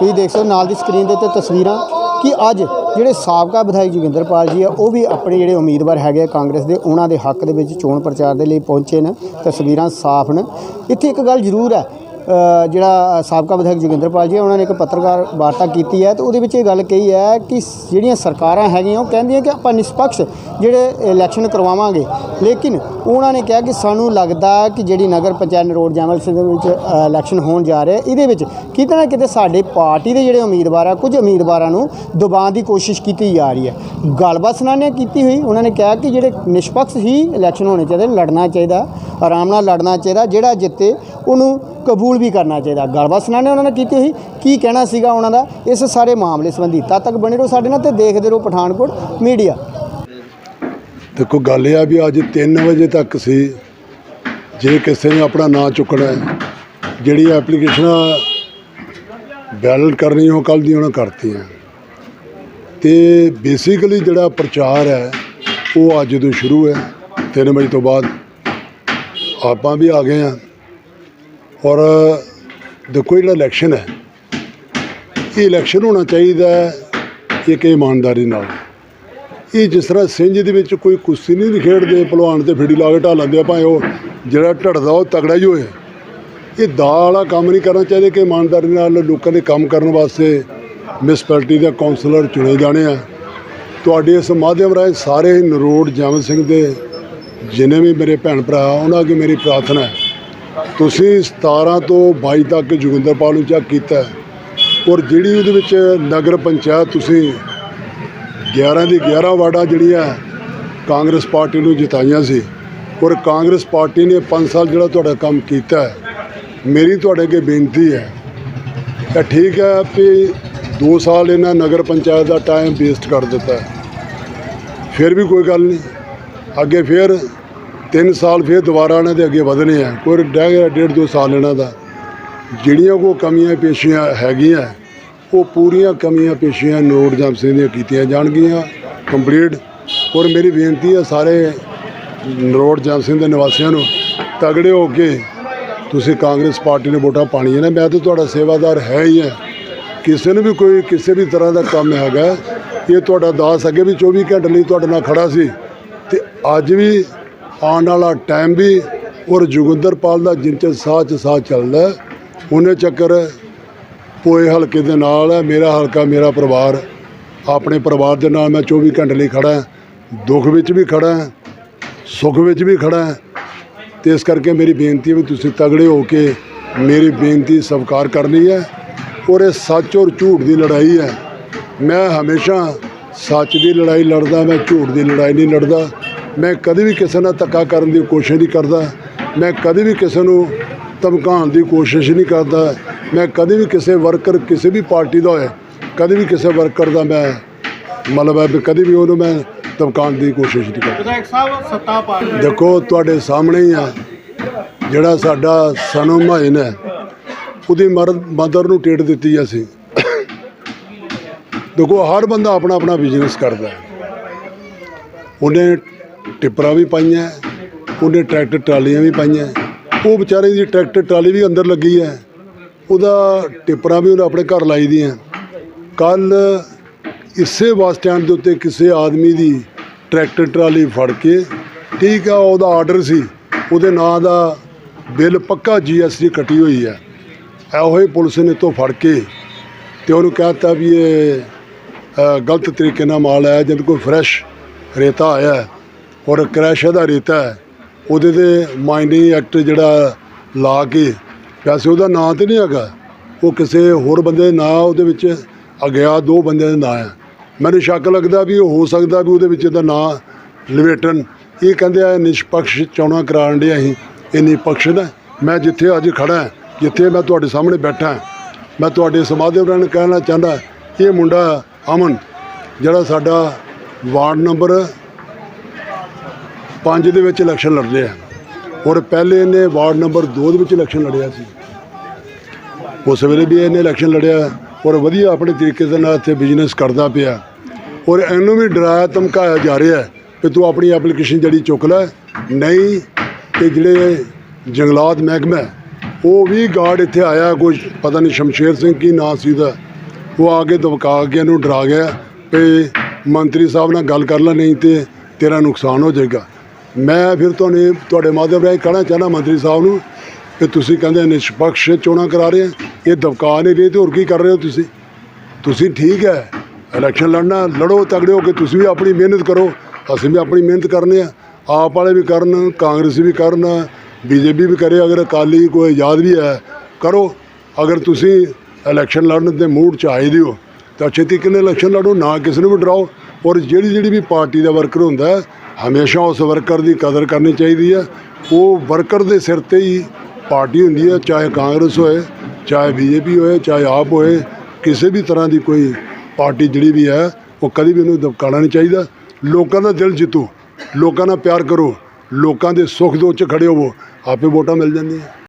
ਤੁਸੀਂ ਦੇਖ ਸਕਦੇ ਹੋ, ਨਾਲ ਦੀ ਸਕਰੀਨ ਦੇ ਉੱਤੇ ਤਸਵੀਰਾਂ ਕਿ ਅੱਜ ਜਿਹੜੇ ਸਾਬਕਾ ਵਿਧਾਇਕ ਜੋਗਿੰਦਰਪਾਲ ਜੀ ਆ, ਉਹ ਵੀ ਆਪਣੇ ਜਿਹੜੇ ਉਮੀਦਵਾਰ ਹੈਗੇ ਆ ਕਾਂਗਰਸ ਦੇ, ਉਹਨਾਂ ਦੇ ਹੱਕ ਦੇ ਵਿੱਚ ਚੋਣ ਪ੍ਰਚਾਰ ਦੇ ਲਈ ਪਹੁੰਚੇ ਨੇ, ਤਸਵੀਰਾਂ ਸਾਫ਼ ਨੇ। ਇੱਥੇ ਇੱਕ ਗੱਲ ਜ਼ਰੂਰ ਹੈ ਜਿਹੜਾ ਸਾਬਕਾ ਵਿਧਾਇਕ ਜੋਗਿੰਦਰਪਾਲ ਜੀ ਉਹਨਾਂ ਨੇ ਇੱਕ ਪੱਤਰਕਾਰ ਵਾਰਤਾ ਕੀਤੀ ਹੈ ਤੇ ਉਹਦੇ ਵਿੱਚ ਇਹ ਗੱਲ ਕਹੀ ਹੈ ਕਿ ਜਿਹੜੀਆਂ ਸਰਕਾਰਾਂ ਹੈਗੀਆਂ, ਉਹ ਕਹਿੰਦੀਆਂ ਕਿ ਆਪਾਂ ਨਿਸ਼ਪਕਸ਼ ਜਿਹੜੇ ਇਲੈਕਸ਼ਨ ਕਰਵਾਵਾਂਗੇ। ਲੇਕਿਨ ਉਹਨਾਂ ਨੇ ਕਿਹਾ ਕਿ ਸਾਨੂੰ ਲੱਗਦਾ ਕਿ ਜਿਹੜੀ ਨਗਰ ਪੰਚਾਇਤ ਰੋਡ ਜਮਲ ਸਿੰਘ ਦੇ ਵਿੱਚ ਇਲੈਕਸ਼ਨ ਹੋਣ ਜਾ ਰਿਹਾ, ਇਹਦੇ ਵਿੱਚ ਕਿਤੇ ਨਾ ਕਿਤੇ ਸਾਡੇ ਪਾਰਟੀ ਦੇ ਜਿਹੜੇ ਉਮੀਦਵਾਰ ਆ, ਕੁਝ ਉਮੀਦਵਾਰਾਂ ਨੂੰ ਦਬਾਉਣ ਦੀ ਕੋਸ਼ਿਸ਼ ਕੀਤੀ ਜਾ ਰਹੀ ਹੈ। ਗੱਲਬਾਤ ਸੁਣਾ ਨੇ ਕੀਤੀ ਹੋਈ, ਉਹਨਾਂ ਨੇ ਕਿਹਾ ਕਿ ਜਿਹੜੇ ਨਿਸ਼ਪਕਸ਼ ਹੀ ਇਲੈਕਸ਼ਨ ਹੋਣੇ ਚਾਹੀਦੇ, ਲੜਨਾ ਚਾਹੀਦਾ, ਆਰਾਮ ਨਾਲ ਲੜਨਾ ਚਾਹੀਦਾ, ਜਿਹੜਾ ਜਿੱਤੇ ਉਹਨੂੰ ਕਬੂਲ ਵੀ ਕਰਨਾ ਚਾਹੀਦਾ। ਗੱਲਬਾਤ ਸੁਣਾ ਨੇ ਉਹਨਾਂ ਨੇ ਕੀਤੀ ਹੋਈ ਕੀ ਕਹਿਣਾ ਸੀਗਾ ਉਹਨਾਂ ਦਾ, ਇਸ ਸਾਰੇ ਮਾਮਲੇ ਸੰਬੰਧੀ। ਤਦ ਤੱਕ ਬਣੇ ਰਹੋ ਸਾਡੇ ਨਾਲ ਤੇ ਦੇਖਦੇ ਰਹੋ ਪਠਾਨਕੋਟ ਮੀਡੀਆ। ਦੇਖੋ, ਗੱਲ ਇਹ ਆ ਵੀ ਅੱਜ 3 ਵਜੇ ਤੱਕ ਸੀ। ਜੇ ਕਿਸੇ ਨੇ ਆਪਣਾ ਨਾਂ ਚੁੱਕਣਾ ਹੈ, ਜਿਹੜੀ ਐਪਲੀਕੇਸ਼ਨਾਂ ਬੈਲਟ ਕਰਨੀ, ਉਹ ਕੱਲ ਦੀ ਉਹਨਾਂ ਕਰਤੀਆਂ। ਤੇ ਬੇਸਿਕਲੀ ਜਿਹੜਾ ਪ੍ਰਚਾਰ ਹੈ, ਉਹ ਅੱਜ ਤੋਂ ਸ਼ੁਰੂ ਹੈ 3 ਵਜੇ ਤੋਂ ਬਾਅਦ। ਆਪਾਂ ਵੀ ਆ ਗਏ ਆ ਔਰ ਦੇਖੋ ਜਿਹੜਾ ਇਲੈਕਸ਼ਨ ਹੈ, ਇਹ ਇਲੈਕਸ਼ਨ ਹੋਣਾ ਚਾਹੀਦਾ ਹੈ ਇੱਕ ਇਮਾਨਦਾਰੀ ਨਾਲ। ਇਹ ਜਿਸ ਤਰ੍ਹਾਂ ਸਿੰਝ ਦੇ ਵਿੱਚ ਕੋਈ ਕੁਸ਼ਤੀ ਨਹੀਂ ਖੇਡਦੇ ਪਹਿਲਵਾਨ ਤੇ ਫਿੜੀ ਲਾ ਕੇ ਢਾਲ ਲੈਂਦੇ ਆ, ਭਾਵੇਂ ਉਹ ਜਿਹੜਾ ਢੜਦਾ ਉਹ ਤਗੜਾ ਹੀ ਹੋਏ। ਇਹ ਦਾ ਵਾਲਾ ਕੰਮ ਨਹੀਂ ਕਰਨਾ ਚਾਹੀਦਾ ਕਿ ਇਮਾਨਦਾਰੀ ਨਾਲ ਲੋਕਾਂ ਦੇ ਕੰਮ ਕਰਨ ਵਾਸਤੇ ਮਿਸਪੈਲਟੀ ਦੇ ਕਾਉਂਸਲਰ ਚੁਣੇ ਜਾਣੇ ਆ। ਤੁਹਾਡੇ ਇਸ ਮਾਧਿਅਮ ਰਾਹੀਂ ਸਾਰੇ ਨਰੋੜ ਜਮਨ ਸਿੰਘ ਦੇ ਜਿੰਨੇ ਵੀ ਮੇਰੇ ਭੈਣ ਭਰਾ, ਉਹਨਾਂ ਅੱਗੇ ਮੇਰੀ ਪ੍ਰਾਰਥਨਾ ਹੈ ਤੁਸੀਂ 17 ਤੋਂ 22 ਤੱਕ ਜੋਗਿੰਦਰਪਾਲ ਨੂੰ ਚੱਕ ਕੀਤਾ ਔਰ ਜਿਹੜੀ ਉਹਦੇ ਵਿੱਚ ਨਗਰ ਪੰਚਾਇਤ, ਤੁਸੀਂ 11 ਦੀ 11 ਵਾਰਡਾਂ ਜਿਹੜੀਆਂ ਕਾਂਗਰਸ ਪਾਰਟੀ ਨੂੰ ਜਿਤਾਈਆਂ ਸੀ। ਔਰ ਕਾਂਗਰਸ ਪਾਰਟੀ ਨੇ 5 ਸਾਲ ਜਿਹੜਾ ਤੁਹਾਡਾ ਕੰਮ ਕੀਤਾ ਮੇਰੀ ਤੁਹਾਡੇ ਅੱਗੇ ਬੇਨਤੀ ਹੈ। ਕਿ ਠੀਕ ਹੈ ਵੀ 2 ਸਾਲ ਇਹਨਾਂ ਨਗਰ ਪੰਚਾਇਤ ਦਾ ਟਾਈਮ ਵੇਸਟ ਕਰ ਦਿੱਤਾ ਫਿਰ ਵੀ ਕੋਈ ਗੱਲ ਨਹੀਂ। ਅੱਗੇ ਫਿਰ 3 ਸਾਲ ਫਿਰ ਦੁਬਾਰਾ ਇਹਨਾਂ ਦੇ ਅੱਗੇ ਵਧਣੇ ਆ। ਕੋਈ ਡੇਢ ਡੇਢ ਦੋ ਸਾਲ ਇਹਨਾਂ ਦਾ। ਜਿਹੜੀਆਂ ਕੋ ਕਮੀਆਂ ਪੇਸ਼ੀਆਂ ਹੈਗੀਆਂ, ਉਹ ਪੂਰੀਆਂ ਕਮੀਆਂ ਪੇਸ਼ੀਆਂ ਨੋਟ ਜਮ ਸਿੰਘ ਦੀਆਂ ਕੀਤੀਆਂ ਜਾਣਗੀਆਂ। ਕੰਪਲੀਟ। ਔਰ ਮੇਰੀ ਬੇਨਤੀ ਹੈ ਸਾਰੇ ਨਰੋੜ ਜਮ ਸਿੰਘ ਦੇ ਨਿਵਾਸੀਆਂ ਨੂੰ, ਤਗੜੇ ਹੋ ਕੇ ਤੁਸੀਂ ਕਾਂਗਰਸ ਪਾਰਟੀ ਨੂੰ ਵੋਟਾਂ ਪਾਣੀਆਂ ਨੇ। ਮੈਂ ਤਾਂ ਤੁਹਾਡਾ ਸੇਵਾਦਾਰ ਹੈ ਹੀ ਹਾਂ ਕਿਸੇ ਨੂੰ ਵੀ ਕੋਈ ਕਿਸੇ ਵੀ ਤਰ੍ਹਾਂ ਦਾ ਕੰਮ ਹੈਗਾ, ਇਹ ਤੁਹਾਡਾ ਦਾਸ ਅੱਗੇ ਵੀ 24 ਘੰਟੇ ਲਈ ਤੁਹਾਡੇ ਨਾਲ ਖੜਾ ਸੀ। ਤੇ ਅੱਜ ਵੀ ਆਉਣ ਵਾਲਾ ਟਾਈਮ ਵੀ ਔਰ ਜੋਗਿੰਦਰਪਾਲ ਦਾ ਜਿੰਨ ਚ ਸਾਹ ਚ ਸਾਹ ਚੱਲਦਾ ਉਹਨੇ ਚੱਕਰ ਪੋਏ ਹਲਕੇ ਦੇ ਨਾਲ ਹੈ, ਮੇਰਾ ਹਲਕਾ, ਮੇਰਾ ਪਰਿਵਾਰ, ਆਪਣੇ ਪਰਿਵਾਰ ਦੇ ਨਾਲ ਮੈਂ 24 ਘੰਟੇ ਲਈ ਖੜਾ ਹਾਂ, ਦੁੱਖ ਵਿੱਚ ਵੀ ਖੜਾ ਹਾਂ, ਸੁੱਖ ਵਿੱਚ ਵੀ ਖੜਾ ਹਾਂ, ਤੇ ਇਸ ਕਰਕੇ ਮੇਰੀ ਬੇਨਤੀ ਹੈ ਵੀ ਤੁਸੀਂ ਤਗੜੇ ਹੋ ਕੇ ਮੇਰੀ ਬੇਨਤੀ ਸਵੀਕਾਰ ਕਰਨੀ ਹੈ ਔਰ ਇਹ ਸੱਚ ਔਰ ਝੂਠ ਦੀ ਲੜਾਈ ਹੈ। ਮੈਂ ਹਮੇਸ਼ਾ ਸੱਚ ਦੀ ਲੜਾਈ ਲੜਦਾ, ਮੈਂ ਝੂਠ ਦੀ ਲੜਾਈ ਨਹੀਂ ਲੜਦਾ। ਮੈਂ ਕਦੇ ਵੀ ਕਿਸੇ ਨਾਲ ਧੱਕਾ ਕਰਨ ਦੀ ਕੋਸ਼ਿਸ਼ ਨਹੀਂ ਕਰਦਾ। ਮੈਂ ਕਦੇ ਵੀ ਕਿਸੇ ਨੂੰ ਧਮਕਾਉਣ ਦੀ ਕੋਸ਼ਿਸ਼ ਨਹੀਂ ਕਰਦਾ। ਮੈਂ ਕਦੇ ਵੀ ਕਿਸੇ ਵਰਕਰ ਕਿਸੇ ਵੀ ਪਾਰਟੀ ਦਾ ਹੋਏ ਕਦੇ ਵੀ ਕਿਸੇ ਵਰਕਰ ਦਾ ਮੈਂ ਮਤਲਬ ਹੈ ਕਦੇ ਵੀ ਉਹਨੂੰ ਮੈਂ ਧਮਕਾਉਣ ਦੀ ਕੋਸ਼ਿਸ਼ ਨਹੀਂ ਕਰਦਾ। ਵਿਧਾਇਕ ਸਾਹਿਬ ਸੱਤਾ ਪਾਰਟੀ ਦੇਖੋ ਤੁਹਾਡੇ ਸਾਹਮਣੇ ਹੀ ਆ ਜਿਹੜਾ ਸਾਡਾ ਸਨੋ ਮਾਇਨ ਹੈ ਉਹਦੀ ਮਦਰ ਨੂੰ ਟੇਟ ਦਿੱਤੀ ਅਸੀਂ। ਦੇਖੋ ਹਰ ਬੰਦਾ ਆਪਣਾ ਆਪਣਾ ਬਿਜ਼ਨਸ ਕਰਦਾ ਉਹਨੇ ਟਿੱਪਰਾਂ ਵੀ ਪਾਈਆਂ, ਉਹਨੇ ਟਰੈਕਟਰ ਟਰਾਲੀਆਂ ਵੀ ਪਾਈਆਂ। ਉਹ ਵਿਚਾਰੇ ਦੀ ਟਰੈਕਟਰ ਟਰਾਲੀ ਵੀ ਅੰਦਰ ਲੱਗੀ ਹੈ। ਉਹਦਾ ਟਿੱਪਰਾਂ ਵੀ ਉਹਨੇ ਆਪਣੇ ਘਰ ਲਾਈ ਦੀਆਂ। ਕੱਲ ਇਸੇ ਬੱਸ ਸਟੈਂਡ ਦੇ ਉੱਤੇ ਕਿਸੇ ਆਦਮੀ ਦੀ ਟਰੈਕਟਰ ਟਰਾਲੀ ਫੜ ਕੇ, ਠੀਕ ਆ, ਉਹਦਾ ਆਰਡਰ ਸੀ। ਉਹਦੇ ਨਾਂ ਦਾ ਬਿੱਲ ਪੱਕਾ ਜੀਐਸਟੀ ਕੱਟੀ ਹੋਈ ਹੈ। ਇਹੋ ਹੀ ਪੁਲਿਸ ਨੇ ਤੋਂ ਫੜ ਕੇ ਤੇ ਉਹਨੂੰ ਕਹਿਤਾ ਵੀ ਇਹ ਗਲਤ ਤਰੀਕੇ ਨਾਲ ਮਾਲ ਆਇਆ ਜਦ ਕੋਈ ਫਰੈਸ਼ ਰੇਤਾ ਆਇਆ। ਔਰ ਕ੍ਰੈਸ਼ ਦਾ ਰੇਤਾ ਹੈ। ਉਹਦੇ ਤੇ ਮਾਈਨਿੰਗ ਐਕਟ ਜਿਹੜਾ ਲਾ ਕੇ ਵੈਸੇ ਉਹਦਾ ਨਾਂ ਤੇ ਨਹੀਂ ਹੈਗਾ। ਉਹ ਕਿਸੇ ਹੋਰ ਬੰਦੇ ਦੇ ਨਾਂ ਉਹਦੇ ਵਿੱਚ ਅਗਿਆ ਦੋ ਬੰਦਿਆਂ ਦੇ ਨਾਂ ਆ ਮੈਨੂੰ ਸ਼ੱਕ ਲੱਗਦਾ ਵੀ ਉਹ ਹੋ ਸਕਦਾ ਵੀ ਉਹਦੇ ਵਿੱਚ ਇਹਦਾ ਨਾਂ ਲਿਵੇਟਨ ਇਹ ਕਹਿੰਦੇ ਆ ਨਿਸ਼ਪਕਸ਼ ਚੋਣਾਂ ਕਰਾਉਣ ਦੇ ਅਸੀਂ। ਇਹ ਨਿਸ਼ਪਕਸ਼ ਨਾ। ਮੈਂ ਜਿੱਥੇ ਅੱਜ ਖੜਾ ਜਿੱਥੇ ਮੈਂ ਤੁਹਾਡੇ ਸਾਹਮਣੇ ਬੈਠਾ ਮੈਂ ਤੁਹਾਡੇ ਸਮਾਧਿ ਨੂੰ ਕਹਿਣਾ ਚਾਹੁੰਦਾ, ਇਹ ਮੁੰਡਾ ਅਮਨ, ਜਿਹੜਾ ਸਾਡਾ ਵਾਰਡ ਨੰਬਰ 5 ਦੇ ਵਿੱਚ ਇਲੈਕਸ਼ਨ ਲੜ ਰਿਹਾ ਔਰ ਪਹਿਲੇ ਇਹਨੇ ਵਾਰਡ ਨੰਬਰ 2 ਦੇ ਵਿੱਚ ਇਲੈਕਸ਼ਨ ਲੜਿਆ ਸੀ। ਉਸ ਵੇਲੇ ਵੀ ਇਹਨੇ ਇਲੈਕਸ਼ਨ ਲੜਿਆ ਔਰ ਵਧੀਆ ਆਪਣੇ ਤਰੀਕੇ ਦੇ ਨਾਲ ਇੱਥੇ ਬਿਜ਼ਨਸ ਕਰਦਾ ਪਿਆ। ਔਰ ਇਹਨੂੰ ਵੀ ਡਰਾਇਆ, ਧਮਕਾਇਆ ਜਾ ਰਿਹਾ ਹੈ ਕਿ ਤੂੰ ਆਪਣੀ ਐਪਲੀਕੇਸ਼ਨ ਜਿਹੜੀ ਚੁੱਕ ਲੈ। ਨਹੀਂ ਤੇ ਜਿਹੜੇ ਜੰਗਲਾਤ ਮਹਿਕਮਾ ਉਹ ਵੀ ਗਾਰਡ ਇੱਥੇ ਆਇਆ, ਕੋਈ ਪਤਾ ਨਹੀਂ ਸ਼ਮਸ਼ੇਰ ਸਿੰਘ ਕੀ ਨਾਂ ਸੀ ਉਹਦਾ। ਉਹ ਆ ਕੇ ਦਬਕਾ ਕੇ ਇਹਨੂੰ ਡਰਾ ਗਿਆ ਕਿ ਮੰਤਰੀ ਸਾਹਿਬ ਨਾਲ ਗੱਲ ਕਰ ਲੈ, ਨਹੀਂ ਤੇ ਤੇਰਾ ਨੁਕਸਾਨ ਹੋ ਜਾਏਗਾ। ਮੈਂ ਫਿਰ ਤੁਹਾਨੂੰ ਤੁਹਾਡੇ ਮਾਧਿਅਮ ਰਾਹੀਂ ਕਹਿਣਾ ਚਾਹਨਾ ਮੰਤਰੀ ਸਾਹਿਬ ਨੂੰ ਕਿ ਤੁਸੀਂ ਕਹਿੰਦੇ ਨਿਸ਼ਪਕਸ਼ ਚੋਣਾਂ ਕਰਾ ਰਹੇ ਆ। ਇਹ ਦਬਕਾ ਨਹੀਂ ਰਹੇ ਤੇ ਹੋਰ ਕੀ ਕਰ ਰਹੇ ਹੋ ਤੁਸੀਂ? ਤੁਸੀਂ ਠੀਕ ਹੈ ਇਲੈਕਸ਼ਨ ਲੜਨਾ, ਲੜੋ, ਤਗੜੇ ਹੋ ਕੇ ਤੁਸੀਂ ਵੀ ਆਪਣੀ ਮਿਹਨਤ ਕਰੋ। ਅਸੀਂ ਵੀ ਆਪਣੀ ਮਿਹਨਤ ਕਰਨੇ ਆ। ਆਪ ਵਾਲੇ ਵੀ ਕਰਨ, ਕਾਂਗਰਸ ਵੀ ਕਰਨ, ਬੀਜੇਪੀ ਵੀ ਕਰੇ। ਅਗਰ ਅਕਾਲੀ ਕੋਈ ਆਜ਼ਾਦ ਵੀ ਹੈ, ਕਰੋ। ਅਗਰ ਤੁਸੀਂ ਇਲੈਕਸ਼ਨ ਲੜਨ ਦੇ ਮੂਡ ਚ ਆਏ ਦਿਓ ਹੋ, ਤਾਂ ਛੇਤੀ ਕਿੰਨੇ ਇਲੈਕਸ਼ਨ ਲੜੋ, ਨਾ ਕਿਸੇ ਨੂੰ ਵੀ ਡਰਾਓ। ਔਰ ਜਿਹੜੀ ਜਿਹੜੀ ਵੀ ਪਾਰਟੀ ਦਾ ਵਰਕਰ ਹੁੰਦਾ ਹਮੇਸ਼ਾ ਉਸ ਵਰਕਰ ਦੀ ਕਦਰ ਕਰਨੀ ਚਾਹੀਦੀ ਹੈ। ਉਹ ਵਰਕਰ ਦੇ ਸਿਰ ਤੇ ਹੀ ਪਾਰਟੀ ਹੁੰਦੀ ਹੈ, ਚਾਹੇ ਕਾਂਗਰਸ ਹੋਏ, ਚਾਹੇ ਬੀਜੇਪੀ ਹੋਏ, ਚਾਹੇ ਆਪ ਹੋਏ, ਕਿਸੇ ਵੀ ਤਰ੍ਹਾਂ ਦੀ ਕੋਈ ਪਾਰਟੀ ਜਿਹੜੀ ਵੀ ਹੈ, ਉਹ ਕਦੀ ਵੀ ਉਹਨੂੰ ਦਬਕਾਣਾ ਨਹੀਂ ਚਾਹੀਦਾ। ਲੋਕਾਂ ਦਾ ਦਿਲ ਜਿੱਤੋ, ਲੋਕਾਂ ਨਾਲ ਪਿਆਰ ਕਰੋ, ਲੋਕਾਂ ਦੇ ਸੁੱਖ ਦੁੱਖ 'ਚ ਖੜੇ ਹੋਵੋ, ਆਪੇ ਵੋਟਾਂ ਮਿਲ ਜਾਂਦੀਆਂ।